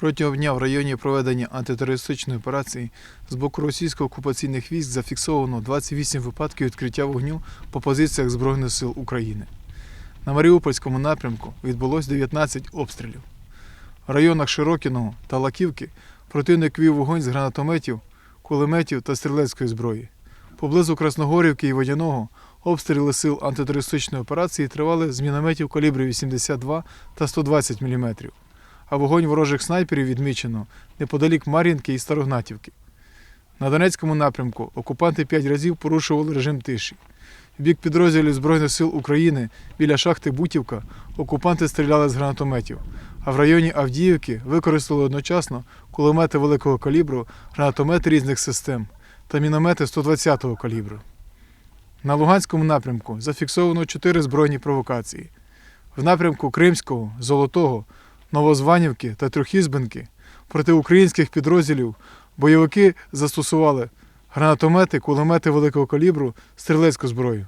Протягом дня в районі проведення антитерористичної операції з боку російсько-окупаційних військ зафіксовано 28 випадків відкриття вогню по позиціях Збройних сил України. На Маріупольському напрямку відбулось 19 обстрілів. В районах Широкіного та Лаківки противник вів вогонь з гранатометів, кулеметів та стрілецької зброї. Поблизу Красногорівки і Водяного обстріли сил антитерористичної операції тривали з мінометів калібру 82 та 120 мм а вогонь ворожих снайперів відмічено неподалік Мар'їнки і Старогнатівки. На Донецькому напрямку окупанти п'ять разів порушували режим тиші. В бік підрозділів Збройних сил України біля шахти Бутівка окупанти стріляли з гранатометів, а в районі Авдіївки використали одночасно кулемети великого калібру, гранатомети різних систем та міномети 120-го калібру. На Луганському напрямку зафіксовано чотири збройні провокації. В напрямку Кримського, Золотого, Новозванівки та Трьохізбенки проти українських підрозділів бойовики застосували гранатомети, кулемети великого калібру, стрілецьку зброю.